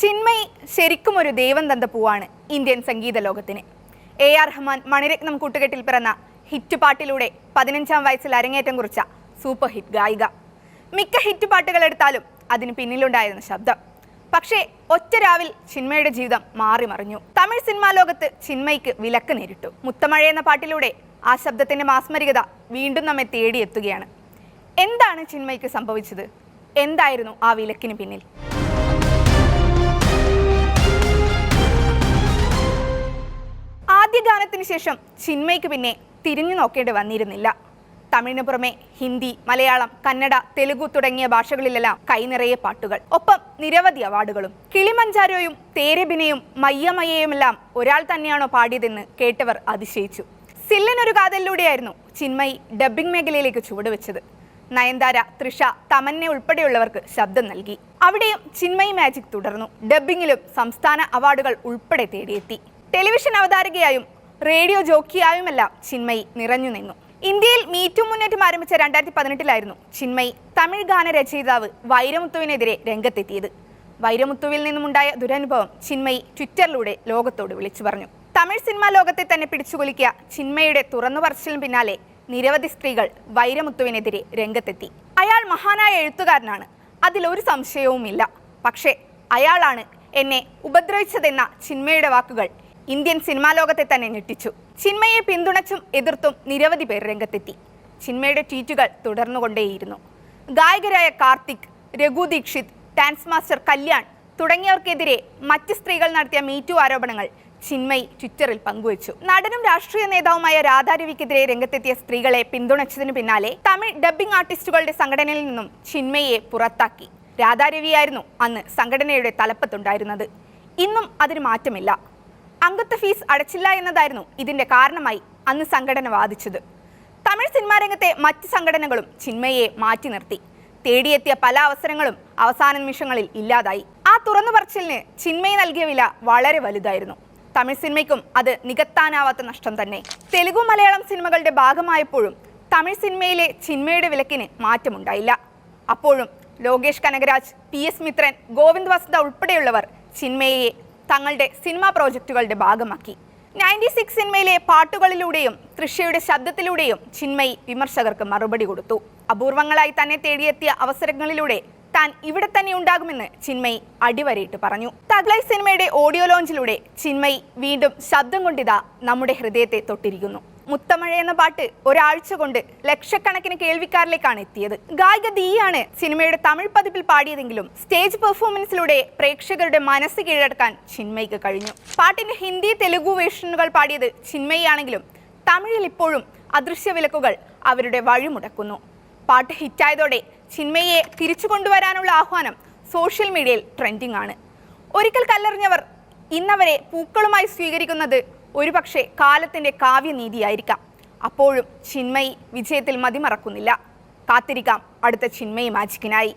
ചിന്മയി ശരിക്കും ഒരു ദൈവം തന്ത പൂവാണ് ഇന്ത്യൻ സംഗീത ലോകത്തിന്. എ ആർ റഹ്മാൻ മണിരത്നം കൂട്ടുകെട്ടിൽ പിറന്ന ഹിറ്റ് പാട്ടിലൂടെ പതിനഞ്ചാം വയസ്സിൽ അരങ്ങേറ്റം കുറിച്ച സൂപ്പർ ഹിറ്റ് ഗായിക. മിക്ക ഹിറ്റ് പാട്ടുകൾ എടുത്താലും അതിന് പിന്നിലുണ്ടായിരുന്ന ശബ്ദം. പക്ഷേ ഒറ്റ രാവിൽ ചിന്മയുടെ ജീവിതം മാറി മറിഞ്ഞു. തമിഴ് സിനിമാ ലോകത്ത് ചിന്മയ്ക്ക് വിലക്ക് നേരിട്ടു. മുത്തമഴ എന്ന പാട്ടിലൂടെ ആ ശബ്ദത്തിന്റെ മാസ്മരികത വീണ്ടും നമ്മെ തേടിയെത്തുകയാണ്. എന്താണ് ചിന്മയ്ക്ക് സംഭവിച്ചത്? എന്തായിരുന്നു ആ വിലക്കിന് പിന്നിൽ? ഗാനത്തിന് ശേഷം ചിന്മയ്ക്ക് പിന്നെ തിരിഞ്ഞു നോക്കേണ്ടി വന്നിരുന്നില്ല. തമിഴിന് പുറമെ ഹിന്ദി മലയാളം കന്നഡ തെലുഗു തുടങ്ങിയ ഭാഷകളിലെല്ലാം കൈനിറയെ പാട്ടുകൾ. ഒപ്പം നിരവധി അവാർഡുകളും. കിളിമഞ്ചാരോയും തേരബിനയും മയ്യമയ്യയുമെല്ലാം ഒരാൾ തന്നെയാണോ പാടിയതെന്ന് കേട്ടവർ അതിശയിച്ചു. സില്ലനൊരു കാതലിലൂടെയായിരുന്നു ചിന്മയി ഡബ്ബിംഗ് മേഖലയിലേക്ക് ചുവടുവെച്ചത്. നയൻതാര തൃഷ തമന്ന ഉൾപ്പെടെയുള്ളവർക്ക് ശബ്ദം നൽകി. അവിടെയും ചിന്മയി മാജിക് തുടർന്നു. ഡബ്ബിങ്ങിലും സംസ്ഥാന അവാർഡുകൾ ഉൾപ്പെടെ തേടിയെത്തി. ടെലിവിഷൻ അവതാരകയായും റേഡിയോ ജോക്കിയായുമല്ല ചിന്മയി നിറഞ്ഞു നിന്നു. ഇന്ത്യയിൽ മീറ്റു മുന്നേറ്റം ആരംഭിച്ച രണ്ടായിരത്തി പതിനെട്ടിലായിരുന്നു ചിന്മയി തമിഴ് ഗാന രചയിതാവ് വൈരമുത്തുവിനെതിരെ രംഗത്തെത്തിയത്. വൈരമുത്തുവിൽ നിന്നുമുണ്ടായ ദുരനുഭവം ചിന്മയി ട്വിറ്ററിലൂടെ ലോകത്തോട് വിളിച്ചു പറഞ്ഞു. തമിഴ് സിനിമാ ലോകത്തെ തന്നെ പിടിച്ചുകൊലിക്കുക ചിന്മയുടെ തുറന്നു പറച്ചിലിന് പിന്നാലെ നിരവധി സ്ത്രീകൾ വൈരമുത്തുവിനെതിരെ രംഗത്തെത്തി. അയാൾ മഹാനായ എഴുത്തുകാരനാണ് അതിലൊരു സംശയവുമില്ല. പക്ഷേ അയാളാണ് എന്നെ ഉപദ്രവിച്ചതെന്ന ചിന്മയുടെ വാക്കുകൾ ഇന്ത്യൻ സിനിമാ ലോകത്തെ തന്നെ ഞെട്ടിച്ചു. ചിന്മയെ പിന്തുണച്ചും എതിർത്തും നിരവധി പേർ രംഗത്തെത്തി. ചിന്മയുടെ ട്വീറ്റുകൾ തുടർന്നുകൊണ്ടേയിരുന്നു. ഗായകരായ കാർത്തിക് രഘു ദീക്ഷിത് ഡാൻസ് മാസ്റ്റർ കല്യാൺ തുടങ്ങിയവർക്കെതിരെ മറ്റ് സ്ത്രീകൾ നടത്തിയ മീറ്റു ആരോപണങ്ങൾ ചിന്മയ് ട്വിറ്ററിൽ പങ്കുവച്ചു. നടനും രാഷ്ട്രീയ നേതാവുമായ രാധാരവിക്കെതിരെ രംഗത്തെത്തിയ സ്ത്രീകളെ പിന്തുണച്ചതിന് പിന്നാലെ തമിഴ് ഡബ്ബിംഗ് ആർട്ടിസ്റ്റുകളുടെ സംഘടനയിൽ നിന്നും ചിന്മയെ പുറത്താക്കി. രാധാരവിയായിരുന്നു അന്ന് സംഘടനയുടെ തലപ്പത്തുണ്ടായിരുന്നത്. ഇന്നും അതിന് മാറ്റമില്ല. അംഗത്വ ഫീസ് അടച്ചില്ല എന്നതായിരുന്നു ഇതിന്റെ കാരണമായി അന്ന് സംഘടന വാദിച്ചത്. തമിഴ് സിനിമാ രംഗത്തെ മറ്റ് സംഘടനകളും ചിന്മയെ മാറ്റി നിർത്തി. തേടിയെത്തിയ പല അവസരങ്ങളും അവസാന നിമിഷങ്ങളിൽ ഇല്ലാതായി. ആ തുറന്നു പറച്ചിലിന് ചിന്മയി നൽകിയ വില വളരെ വലുതായിരുന്നു. തമിഴ് സിനിമയ്ക്കും അത് നികത്താനാവാത്ത നഷ്ടം തന്നെ. തെലുഗു മലയാളം സിനിമകളുടെ ഭാഗമായപ്പോഴും തമിഴ് സിനിമയിലെ ചിന്മയുടെ വിലക്കിന് മാറ്റമുണ്ടായില്ല. അപ്പോഴും ലോകേഷ് കനകരാജ് പി എസ് മിത്രൻ ഗോവിന്ദ് വസന്ത ഉൾപ്പെടെയുള്ളവർ ചിന്മയെ തങ്ങളുടെ സിനിമാ പ്രോജക്റ്റുകളുടെ ഭാഗമാക്കി. നയന്റി സിക്സ് സിനിമയിലെ പാട്ടുകളിലൂടെയും തൃഷയുടെ ശബ്ദത്തിലൂടെയും ചിന്മയി വിമർശകർക്ക് മറുപടി കൊടുത്തു. അപൂർവങ്ങളായി തന്നെ തേടിയെത്തിയ അവസരങ്ങളിലൂടെ താൻ ഇവിടെ തന്നെ ഉണ്ടാകുമെന്ന് ചിന്മയി അടിവരയിട്ട് പറഞ്ഞു. തഗ്ലൈ സിനിമയുടെ ഓഡിയോ ലോഞ്ചിലൂടെ ചിന്മയി വീണ്ടും ശബ്ദം കൊണ്ടിതാ നമ്മുടെ ഹൃദയത്തെ തൊട്ടിരിക്കുന്നു. മുത്തമഴ എന്ന പാട്ട് ഒരാഴ്ച കൊണ്ട് ലക്ഷക്കണക്കിന് കേൾവിക്കാരിലേക്കാണ് എത്തിയത്. ഗായിക ദീയാണ് സിനിമയുടെ തമിഴ് പതിപ്പിൽ പാടിയതെങ്കിലും സ്റ്റേജ് പെർഫോമൻസിലൂടെ പ്രേക്ഷകരുടെ മനസ്സ് കീഴടക്കാൻ ചിന്മയ്ക്ക് കഴിഞ്ഞു. പാട്ടിന്റെ ഹിന്ദി തെലുഗു വേർഷനുകൾ പാടിയത് ചിന്മയാണെങ്കിലും തമിഴിൽ ഇപ്പോഴും അദൃശ്യ വിലക്കുകൾ അവരുടെ വഴിമുടക്കുന്നു. പാട്ട് ഹിറ്റായതോടെ ചിന്മയെ തിരിച്ചു കൊണ്ടുവരാനുള്ള ആഹ്വാനം സോഷ്യൽ മീഡിയയിൽ ട്രെൻഡിംഗ് ആണ് ഒരിക്കൽ കല്ലെറിഞ്ഞവർ ഇന്നവരെ പൂക്കളുമായി സ്വീകരിക്കുന്നത് ഒരുപക്ഷെ കാലത്തിന്റെ കാവ്യനീതിയായിരിക്കാം. അപ്പോഴും ചിന്മയി വിജയത്തിൽ മതിമറക്കുന്നില്ല. കാത്തിരിക്കാം അടുത്ത ചിന്മയി മാജിക്കിനായി.